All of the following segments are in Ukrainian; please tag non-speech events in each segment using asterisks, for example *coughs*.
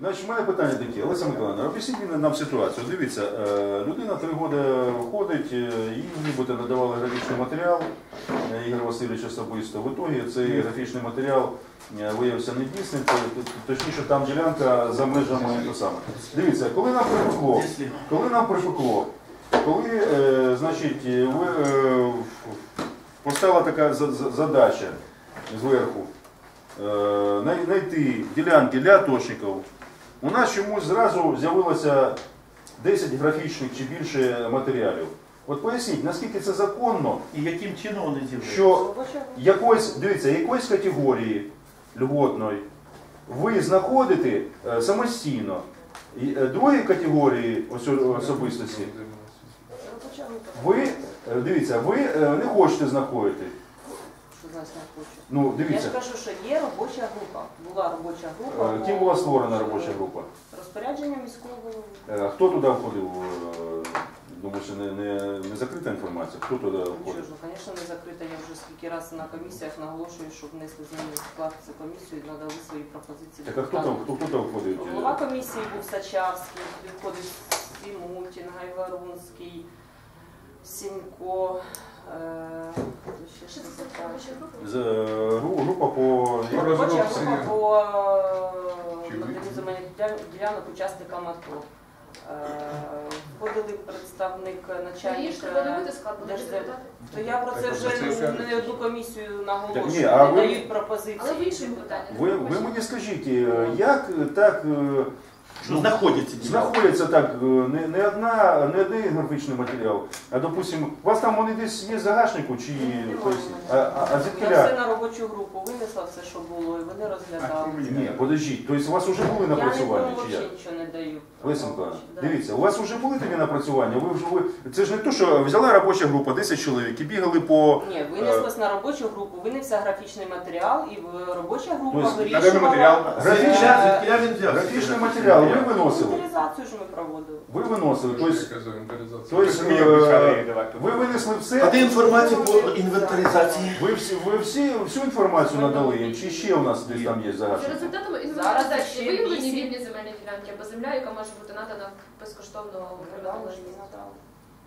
Значить, у мене питання таке. Олеся Миколаївна, об'ясніть нам ситуацію. Дивіться, е, людина три роки ходить, е, їй нібито надавали графічний матеріал, е, Ігор Васильович особисто. В ітогі цей графічний матеріал виявився недійсним, то- то- точніше там ділянка за межами то саме. Дивіться, коли нам припекло, коли нам припекло, коли, значить, ви, постала така за- за- задача зверху, знайти ділянки для атошників, у нас чомусь зразу з'явилося 10 графічних чи більше матеріалів. От поясніть, наскільки це законно, І яким чином вони з'являються? що якоїсь, дивіться, якоїсь категорії льготної ви знаходите е, самостійно. І, е, Другої категорії особистості ви е, дивіться, ви е, не хочете знаходити. Що не хочу? Ну, Я ж дивіться, кажу, що є робоча група. Була робоча група. е, ким була створена робоча група? Розпорядження міського голови. Е, Хто туди входив? Е, Думаю, що не, не, не закрита інформація. Хто туди входив? ж, ну, звісно, не закрита. Я вже скільки разів на комісіях наголошую, щоб внесли зміни в склад цю комісію і надали свої пропозиції. Так а хто там, хто, хто там входив? Голова комісії був Сачавський, відходив Сімутін, Гайварунський, Сінько. Що це за група? Е, гру- група по Робоча розробці. група по е, наданню земельних діля- ділянок учасникам АТО. Е, Входили представник начальника. подивити склад, буде Держзем- депутати. То я про це Так, вже це все. не одну комісію наголошую, ні, а не ви- дають пропозиції. Але в іншому питанні. Ви, ви мені скажіть, е, як так е, Що знаходяться ці знаходиться так е, не, не одна, не один графічний матеріал, а допустим, у вас там вони десь є в загашнику чи в а, а, а Я все на робочу групу винесла все, що було, і вони розглядали. Ні, подождіть, тобто у вас вже були Я напрацювання нікому чи як? взагалі нічого не даю. Леся Миколаївна, Да. дивіться, у вас вже були такі напрацювання? Ви вже ви це ж не то, що взяла робоча група, 10 чоловік і бігали по Ні, винеслось на робочу групу, винесся графічний матеріал, і в- робоча група Тобто, вирішувала. матеріал. Графічний матеріал. Ви виносили. Інвентаризацію ж ми проводили. Ви виносили. Тобто, Тобто, е, ви винесли все. А де інформація по інвентаризації? Ви всі, ви всі всю інформацію надали їм, чи ще у нас десь там є За результатами Зараз інвентаризації виявлені вісім. вільні земельні ділянки або земля, яка може бути надана безкоштовно не надали.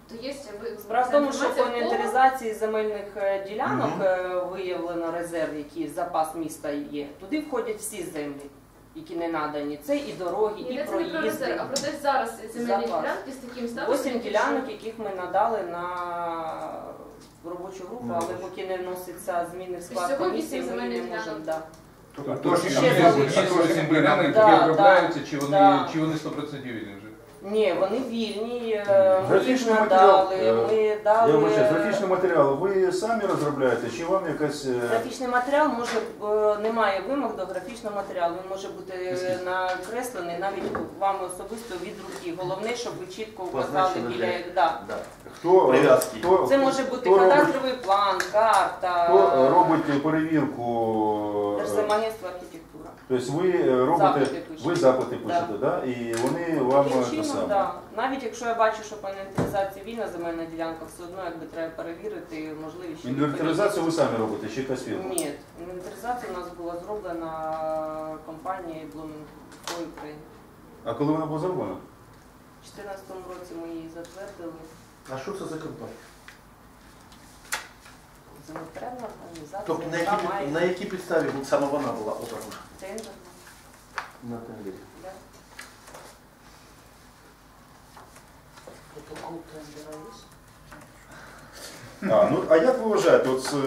То є ви Справа в тому, що по інвентаризації земельних е, ділянок Мгм. е, виявлено резерв, який запас міста є. Туди входять всі землі, які не надані. Це і дороги, і йдеться не про проїзди. резерв, а про те зараз земельні Запас. ділянки з таким статусом. Восім які ділянок, яких ми надали на робочу групу, Ну, але робочу. поки не вносяться зміни в склад Всього комісії, вісім ми не земельних можемо. ділянок. Да. Тобто, Ще ще залишилось. земляни, Да, які обробляються, да, чи вони, да. чи вони 100% вільні вже? Ні, вони вільні, е, ми їх Графічний матеріал, надали, е, ми Я дали. вибачаю, графічний матеріал ви самі розробляєте, чи вам якась. е, Графічний матеріал може е, немає вимог до графічного матеріалу. Він може бути накреслений навіть вам особисто від руки. Головне, щоб ви чітко вказали біля де. да. Да. Хто, Прив'язки. хто, Це може бути хто робить, кадастровий план, карта, хто робить перевірку? е, Держземагентство архітектура. Тобто ви е, робите, Запити ви запити пишете, да. і вони вам Таким те чином, саме. да. Навіть якщо я бачу, що по інвентаризації вільна земельна ділянка, все одно якби треба перевірити можливість. Інвентаризацію ви самі робите, чи якась фірма? Ні, інвентаризація у нас була зроблена компанією Блумінг України. А коли вона була зроблена? У 2014 році ми її затвердили. А що це за компанія? Землепорядна організація, Тобто на яка якій, має на якій підставі саме вона була обрана? тендер. На тендері. Да. Протокол тендера є? А, ну, а як ви вважаєте, от, е,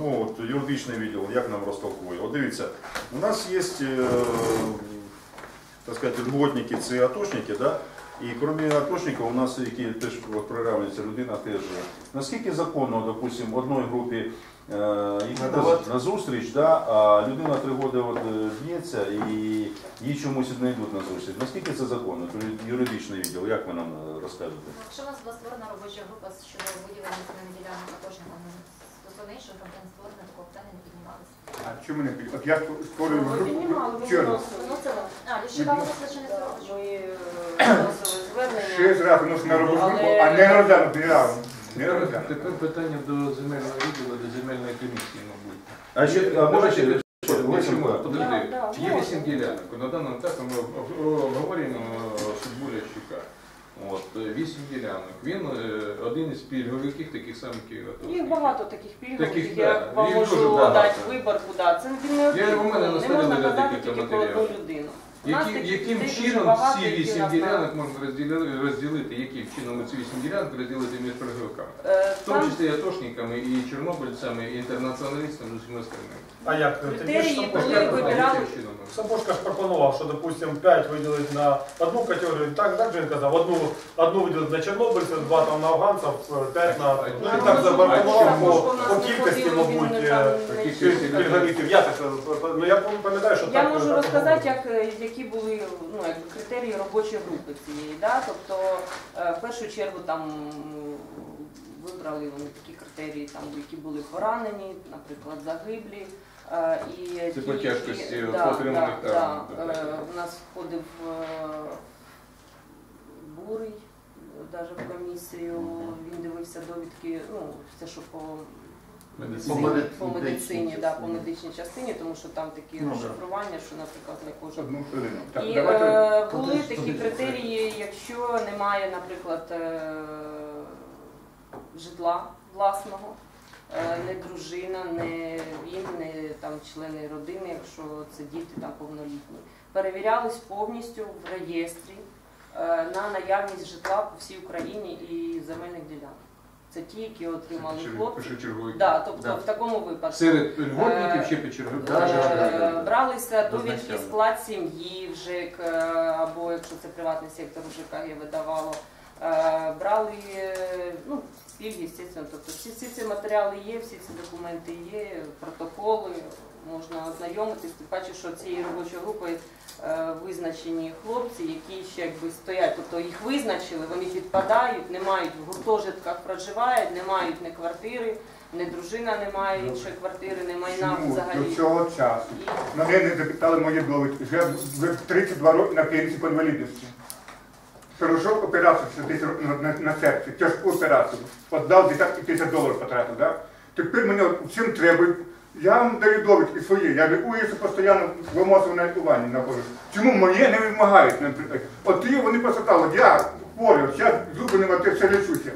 ну, от, юридичний відділ, як нам розтолкує? От дивіться, у нас є, е, так сказати, льготники, це атошники, да? І крім атошників, у нас, які теж приравнюється людина, теж. Наскільки законно, допустим, одної групі е, їх на, на зустріч, да? а людина три роки от, е, б'ється і їй чомусь не йдуть на зустріч. Наскільки це законно? Юридичний відділ, як ви нам е, розкажете? Якщо у нас була створена робоча група щодо виділення земельних ділянок атошникам, стосовно інших компаній створено, такого питання не піднімалося. А чому не під- От я створюю Ми групу піднімали, ви. Вносили. А, ліщика вносили чи не? Ми е, *coughs* вносили звернення. Шість разів на робочу групу, а не розглянути ні разу. Не розглянути. Тепер питання до земельного відділу, до земельної комісії, мабуть. А ще, а може ще, Чому? Подожди. Да, да, Є можна. вісім ділянок. На даному етапі ми обговорюємо судьбу Лящука. От, е, вісім ділянок. Він е, один із пільговиків, таких самих Києва. Їх багато таких пільгових, я да, вам можу дати виборку. Да. Це не один, у мене не можна казати тільки про одну людину. Які, яким чином ці вісім ділянок можна розділити, розділити, яким чином ці вісім ділянок розділити між пільговиками? Е, В тому Там числі і атошниками, і чорнобильцями, і інтернаціоналістами, з усіма остальними. А як? Ти Критерії, ж коли Сапожка- вибирали- Яким чином? Сапожка ж пропонував, що, допустим, 5 виділити на одну категорію, так, так же він казав, одну, одну виділити на чорнобильців, два там на афганців, 5 на... Ну, він так запропонував по, по кількості, мабуть, е, пільговиків. Я так, е, ну, я пам'ятаю, що Я так... можу так розказати, як, е, які були ну, якби, критерії робочої групи цієї. Да? Тобто, е, в першу чергу там вибрали вони такі критерії, там, які були поранені, наприклад, загиблі. Е, І Це ті, по тяжкості да, отриманих да, травм, да. так. Е, У нас входив бурий, навіть в комісію, він дивився довідки, ну, все, що по Медицина. По медицині, по медицині, да, по медичній частині, тому що там такі Ну, да. розшифрування, що, наприклад, не кожен. Одну хвилину. Так, І давайте... е, були Подожди, такі подожди. критерії, якщо немає, наприклад, е, житла власного, е, не дружина, не він, не там члени родини, якщо це діти там повнолітні, перевірялись повністю в реєстрі е, на наявність житла по всій Україні і земельних ділянок. Це ті, які отримали хлопці. Да, тобто Да. в такому випадку. Серед льготників Е, ще да, Е. Бралися довідки склад сім'ї в ЖЕК, е, або якщо це приватний сектор, ЖКГ видавало. Е, Брали ну, пільги. Тобто всі, всі ці матеріали є, всі ці документи є, протоколи, можна ознайомитись. Тим паче, що цією робочою групою визначені хлопці, які ще якби стоять, тобто їх визначили, вони підпадають, не мають в гуртожитках проживають, не мають ні квартири, ні дружина не має іншої квартири, не майна Чому взагалі. до цього часу мене не запитали мої довідки. Вже в 32 роки на пенсії по інвалідності. Перейшов операцію 60 років на, на, на серці, тяжку операцію. Отдав десятки тисяч доларів потратив. Да? Тепер мені от всім треба. Я вам даю довідки свої, я лікуюся постійно в емоційному лікуванні знаходжусь. Чому мені не вимагають, наприклад? От ті вони посадали, я хворий, зараз зуби нема, ти все лічуся.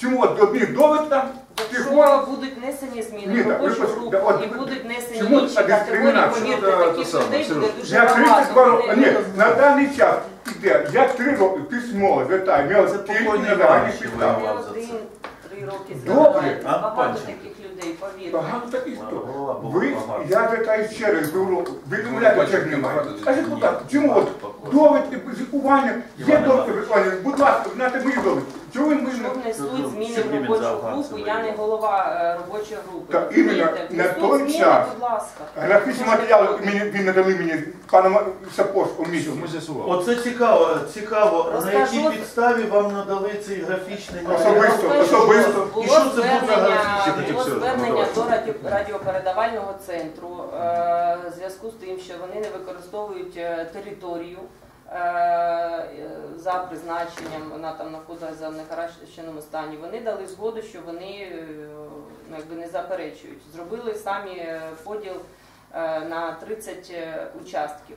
Чому от одних довідка, ти Якщо будуть внесені зміни в робочу групу от і будуть внесені чому інші категорії, повірте, таких людей буде дуже Я багато. ні, на даний час іде, я три роки письмо звертаю, Це тільки на загальних Іван роки Добре. А, Багато панче. таких людей, повірте. Багато таких хто. Ви, я звертаю ще раз говорю, ви думаєте, що немає. Скажіть, будь ласка, чому от довідки лікування, є довідки Іванович. будь ласка, знати мої довідки. Чого ви мені Що не... внесуть зміни в робочу групу, я не голова е, робочої групи. Так, іменно на внесуть той час. Будь ласка. Графічні матеріали мені, ви надали мені паном Сапожку Все, місяць. ми з'ясували. Оце цікаво, цікаво, на Розкажу. якій підставі вам надали цей графічний матеріал? Особисто, особисто. Було І що це буде за звернення, було все, звернення до раді- радіопередавального центру е, в зв'язку з тим, що вони не використовують е, територію за призначенням, вона там знаходиться в некращеному стані. Вони дали згоду, що вони е, ну, якби не заперечують. Зробили самі е, поділ е, на 30 е, участків.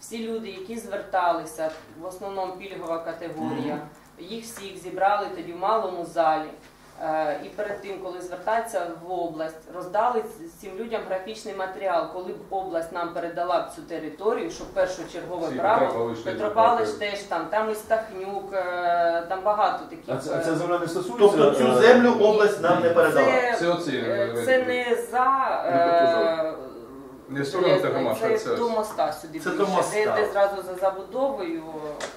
Всі люди, які зверталися, в основному пільгова категорія, їх всіх зібрали тоді в малому залі. Е, І перед тим, коли звертатися в область, роздали цим людям графічний матеріал, коли б область нам передала б цю територію, щоб першочергове Всі, право Петропавлович теж Петропавлович теж там, там і Стахнюк, е, там багато таких. А це, а е, це земля не стосується? Тобто цю е, землю область нам не передала. Це, Це оці, е, це не за Не е, Не в сторону це це до моста сюди Це до моста. Де, де зразу за забудовою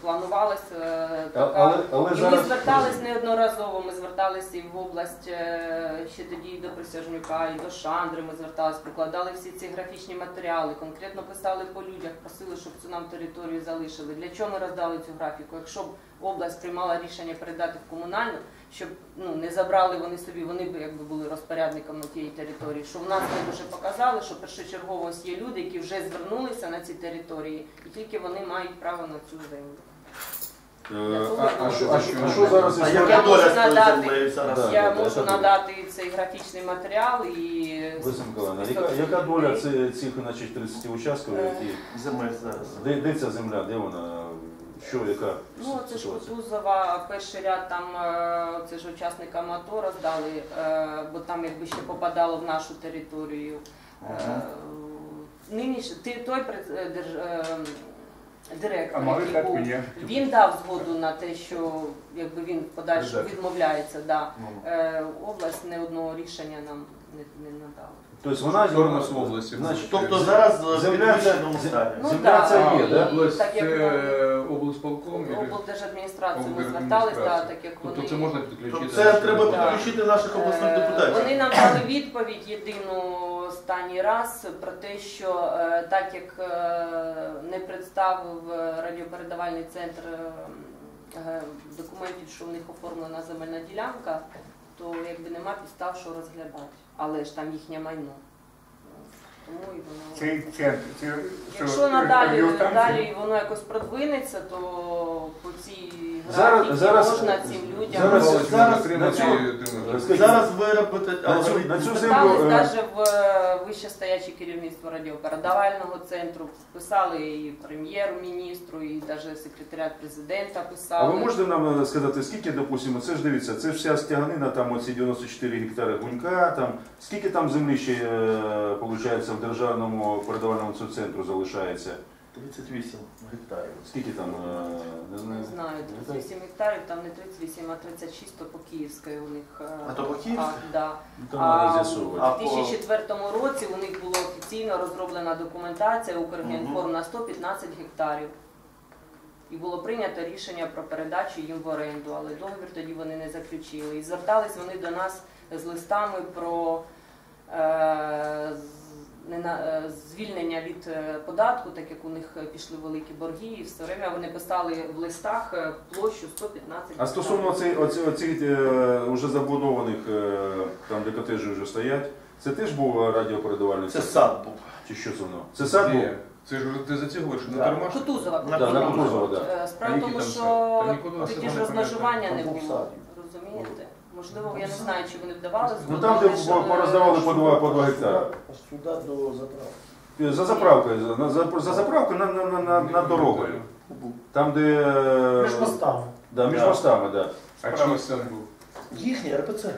планувалася е, така. Але, але І ми звертались неодноразово. Ми зверталися і в область е, ще тоді і до Присяжнюка, і до Шандри. Ми звертались, прикладали всі ці графічні матеріали, конкретно писали по людях, просили, щоб цю нам територію залишили. Для чого ми роздали цю графіку? Якщо б область приймала рішення передати в комунальну, щоб ну не забрали вони собі, вони б якби були розпорядниками тієї території. Що в нас ми вже показали, що першочергово ось є люди, які вже звернулися на ці території, і тільки вони мають право на цю землю. Е, А, а, що, а, що, а що Я зараз з тою надати. Я можу надати цей графічний матеріал і Миколаївна, яка, яка доля людей. цих значить, 30 участків, Е, які, Земель зараз. де, де ця земля, де вона, що, яка Ну, це ж ситуація? Кутузова, перший ряд там е, це ж учасникам АТО роздали, е, бо там якби ще попадало в нашу територію. Е, Нинішній ти- той пред- держ- А директор, який був, він дав згоду на те, що якби він в подальшому відмовляється. Да. Е, Область не одного рішення нам не, не надала. Тобто вона в області. Значить, Тобто зараз в Земля підвищеному це- стані. Ну, Земля да, це є, і да? Область так як облсполком? или- облдержадміністрацію ми звертались, да, так як Тобто вони це можна підключити? Тобто це треба підключити наших обласних Е, депутатів. Вони нам дали відповідь єдину останній раз про те, що е, так як е, не представив е, радіопередавальний центр е, е, документів, що в них оформлена земельна ділянка, то якби нема підстав, що розглядати. Але ж там їхнє майно. Тому і воно. Цей центр, це що, Якщо надалі, радіостанція? далі воно якось продвинеться, то по цій Зараз- зараз- можна цим людям зараз- Зараз зараз на цю- Зараз виробити на цю, на цю землю Звертались е, навіть в е, вищестояче керівництво радіопередавального центру, писали і прем'єр-міністру, і навіть секретаріат президента А писали. ви можете нам е, сказати, скільки, допустимо, це ж дивіться, це ж вся стяганина, там оці 94 гектари гунька, там, скільки там землі ще, е, получається, в державному передавальному цю центру залишається? 38 гектарів. Скільки там, не знаю. Не знаю, 38 гектарів, там не 38, а 36, то по Київській у них. е, А то по Київській? да. Ну, А у. А по- 2004 році у них була офіційно розроблена документація Укргенформ на 115 гектарів. І було прийнято рішення про передачу їм в оренду, але договір тоді вони не заключили. І звертались вони до нас з листами про е, звільнення від е, податку, так як у них е, пішли великі борги, і все время вони писали в листах е, площу 115 А стосовно гектарів. оці, оці, оці е, вже забудованих, е, там де котежі вже стоять, це теж був е, радіопередавальний Це сад був. Чи що це воно? Це сад був? Це ж ти затягуєш на Да. Термаш? Кутузова. На Да, на Кутузова. Е, Справа в тому, що тоді ж розмежування не було. Розумієте? Можливо, я не знаю, чи вони вдавали Ну там, де пороздавали по два, по два гектари. Сюди до заправки. Е, За заправкою, за, за, за заправкою на, на, на, на, над дорогою. Там, де... е, Між мостами. Да, між мостами, да. А чому це був? Їхній РПЦ.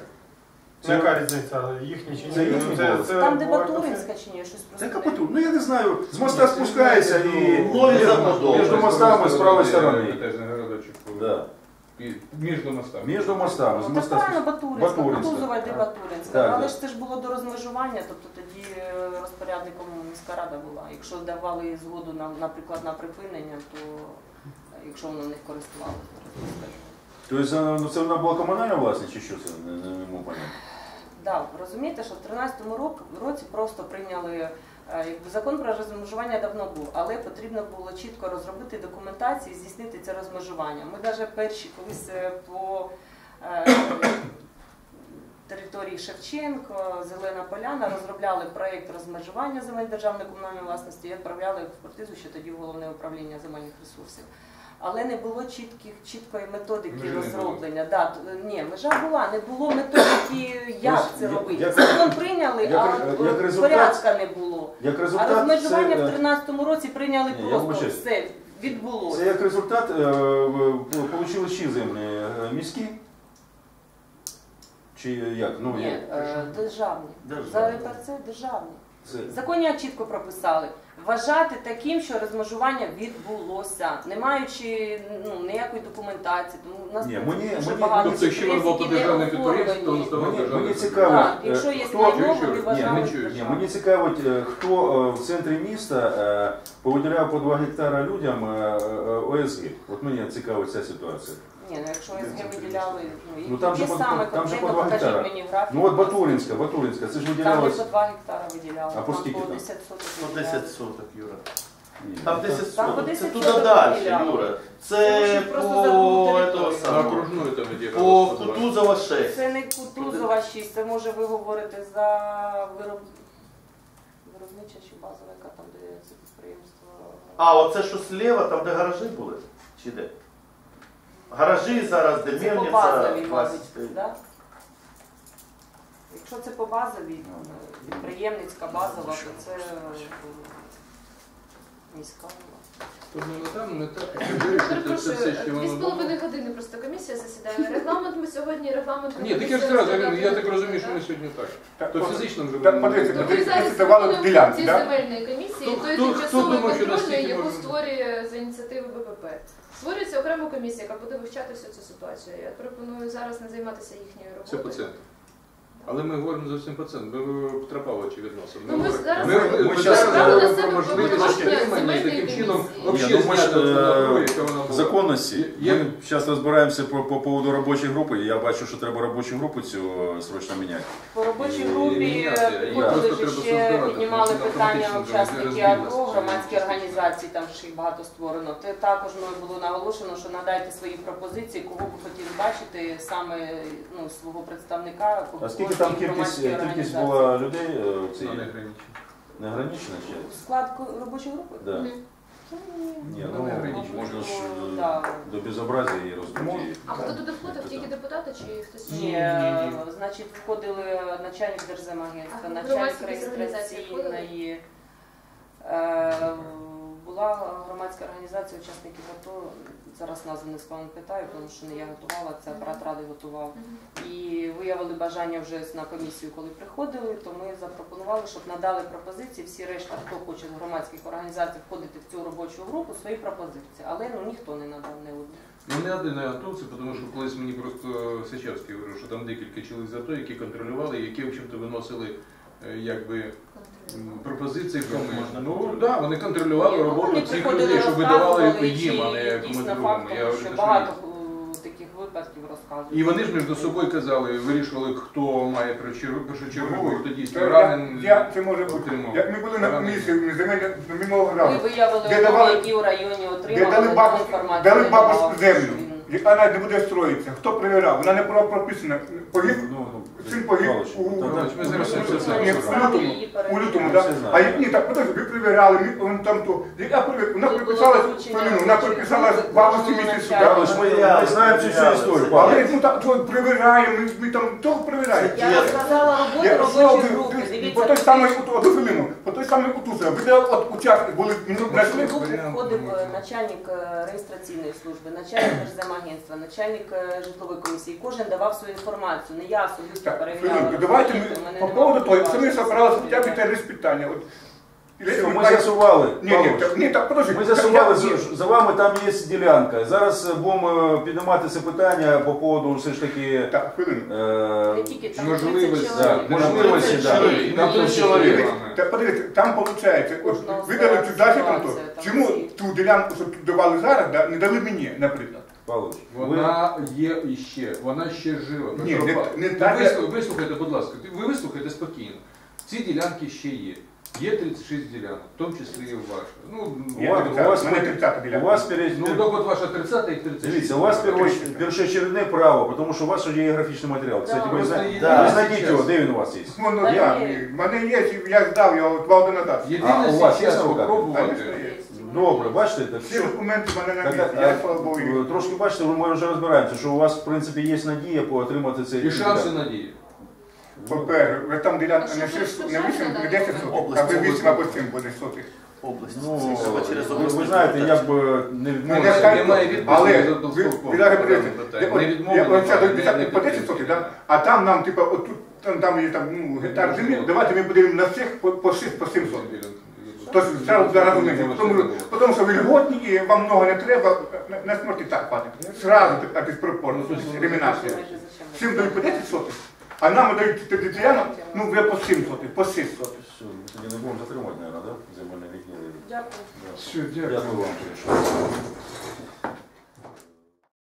Це яка різниця? Їхні чи ні? Це їхні Це- це Там, де Батуринська чи ні, щось Це просто. капоту. Ну я не знаю, з моста спускається і між, мостами з правої сторони. Да. Між мостами. Між мостами, з Ну, так моста правильно спускається. Батуринська, Батуринська. Кутузова йде Батуринська. Так, Але так. ж це ж було до розмежування, тобто тоді е, розпорядником міська рада була. Якщо давали згоду, на, наприклад, на припинення, то е, якщо воно них користувалося. Тобто ну, це вона була комунальна власність чи що це? Не, не, не можу поняти. Да, розумієте, що в 13-му рок- році просто прийняли е, закон про розмежування давно був, але потрібно було чітко розробити документацію і здійснити це розмежування. Ми навіть перші колись е, по е, території Шевченко, Зелена Поляна розробляли проєкт розмежування земель державної комунальної власності і відправляли експертизу ще тоді головне управління земельних ресурсів. Але не було чітких, чіткої методики Межі не було. розроблення. Да, т- ні, межа була, не було методики, як це Тобто, робити. як- Закон прийняли, як- а як е, результат- порядка не було. Як А результат, розмежування це, в е, 13-му році прийняли Ні, я просто вибачаюсь. все, відбулося. це як результат е, в- получили землі е, міські? Чи як? Ну, Ні, як? е, державні. Державні. За РПЦ державні. В законі чітко прописали. Вважати таким, що розмежування відбулося, не маючи ну, ніякої документації. Тому у нас Ні, мені- дуже мені- багато Тобто, якщо було по підприємств, які не то оформлені. воно Мені, мені цікаво, Так, якщо е, є хто, майно, Чую, вони. Ні, вважають мені, ні, державним. мені цікавить, е, хто е, в центрі міста е, повиділяв по 2 гектара людям е, е, ОСГ. От мені цікавить ця ситуація. Ні, ну якщо СГ виділяли, ну, Ну, там же які по- саме там же по конкретно два покажіть гектара. мені графік. Ну от Батуринська, Батуринська, це ж Там не виділялось. по 2 гектара виділяли, А по там скільки по там? 10 соток По виділяли. 10 соток, Юра. Ні, Там ну, 10 Там по соток. Це 10 туди соток далі, виділяли. Юра. Тому Це по територію. На самого. окружної там іде. По. Кутузова 6. Це не Кутузова 6, це може ви говорите за вироб... виробнича чи базова, яка там, де це підприємство. А, оце що зліва, там де гаражі були? Чи де? Гаражі зараз, де Це по базові базовій, мабуть, да? Якщо це по базовій, підприємницька базова, то це е, міська. Тобто на даному етапі вирішити це все, що Дві воно з було. половиною години просто комісія засідає. Регламент ми сьогодні, регламент Ні, так я ж зразу, я так розумію, що ми сьогодні так. Так, То фізично вже так, будемо- подивіться, То ви подивіться, зараз давали функції да? земельної комісії, Хто- той хто- хто думав, що настільки можна? створює за ініціативи БПП. Створюється окрема комісія, яка буде вивчати всю цю ситуацію. Я пропоную зараз не займатися їхньою Це по центру. Але ми говоримо зовсім по центру. Ми Петропавловича відносимо. Ну, ми говоримо- зараз- ми, ми ми щас зараз говоримо про можливість отримання і земельної таким чином комісії. Взагалі ну, зняти оце е, напругу, яке вона була. законності. Я- Ми зараз розбираємося по, по поводу робочої групи. Я бачу, що треба робочу групу цю е, срочно міняти. По робочій І групі міняти, е, приходили просто ще создавати, піднімали що питання автоматично учасники розбіглося. Громадські організації, там ж їх багато створено. Те також мною було наголошено, що надайте свої пропозиції, кого ви хотіли бачити саме ну, свого представника. А скільки там кількість, кількість була людей е, в цій Ну, не ограничено. неограничена ще? Склад робочої групи? Да. Мгм. Ні, Ну, ну, не ограничена. можна ж е, Да. до безобразія її роздути. А хто туди входив? Тільки депутати чи хтось? ще? Ні, е, значить, входили начальник Держземагентства, начальник реєстраційної. Е, була громадська організація учасників АТО, зараз назву не спам'ятаю, тому що не я готувала, це апарат ради готував. І виявили бажання вже на комісію, коли приходили, то ми запропонували, щоб надали пропозиції. Всі решта, хто хоче з громадських організацій входити в цю робочу групу, свої пропозиції. Але ну ніхто не надав не одну. Ну не один АТОвці, тому що колись мені просто Сичавський говорив, що там декілька чоловік з АТО, які контролювали, які в общем-то виносили якби пропозиції комусь. Ну да, вони контролювали Ну, роботу вони цих людей, щоб видавали їм, а не комусь другому. багато е, таких випадків розказують. І вони ж між собою казали, вирішували, хто має першочергово, першочергово, хто дійсно ранен. я, це може бути. Як ми були на комісії земельного минулого Ми виявили які у районі отримали, дали бабушку, інформацію. дали не землю, яка навіть не буде строїтися. Хто перевіряв? Вона не була прописана. Погиб Ну, Син погиб у- ну, це- знаємо. Ні, це- лютому, у лютому, да? А як ні, так подожди, ви перевіряли, ми там то. Яка перевірка? Вона приписала, доручення вона приписала бабусі місяць сюди. начальника. Ми, ми знаємо цю всю історію. Але ну так то перевіряємо, ми, ми там того перевіряємо. Я розказала роботу робочої групи. По той самий от- одну хвилину, по той самий утусу, ви де от учасники були ну, знайшли. Тут входив е, начальник е, реєстраційної служби, начальник Держземагентства, начальник е, житлової комісії. Кожен давав свою інформацію. Не я особисто перевіряла. давайте ми по поводу того, якщо ми собралися хоча б через питання. От, ми з'ясували. Ні, ні, так, ні, так, подожди. Ми так, з'ясували, я- за- за вами там є ділянка. Зараз е, будемо піднімати це питання по поводу все ж таки Так, хвилину. е, тільки там Можливості, 30 да, чоловік. можливості, 30 да. чоловік. Там Ні, тут чоловік. подивіться, там виходить, от Кожного видали своя цю захід, там, ситуація, то, там чому всі. ту ділянку, що тут давали зараз, да, не дали мені, наприклад. Павлович, ви- Вона є іще, вона ще жива. Ні, Петро не- Павлович, не ви так, вислухайте, вислухайте, будь ласка, ви вислухайте спокійно. Ці ділянки ще є. Є 36 ділянок, в тому числі і ваша. Ну, У Я вас- тридцять, у мене 30 у вас перед... ну так от ваша 30 і 36. Дивіться, у вас першоч- першочередне право, тому що у вас вже є графічний матеріал. Кстати, ви, Да. зна... Просто ви знайдіть зараз. його, де він у вас є? Воно, Та я, ні. в мене є, я здав його два роки назад. Єдине у вас є зараз на. Конечно, є. Добре, бачите, так Всі документи в мене на Так, місці, а, слава Богу. е, їх- Трошки бачите, ми вже розбираємося, що у вас в принципі є надія по отримати цей І шанси надії. По-перше, ви там ділянка не що 6, не 8, не 10 сотих, а ви 8 область. або 7 буде сотих. Область. Ну, Це треба через ви, область. ви знаєте, як би не Ну, відмовитися. нехай- Немає відповіді Але ви, Толстого. ви зараз Питання. я- Не от- відмовлено, я- оця не- до 10 не по 10 підтримки. сотих, да? а там нам, типа, отут, там, там є там, ну, гектар землі, давайте ми будемо на всіх по, по 6, по 7 сотих. Розуміння, тому, тому що ви льготні і вам много не треба, на, на смерті так хватить. Сразу так диспропорція, дискримінація. Всім дають по 10 сотих, а нам дають територіально, ну я по 7 сотих, по 6 сотих. Все, ми тоді не будемо затримувати, мабуть, да? земельне відділення. Дякую. Все, дякую. Дякую вам.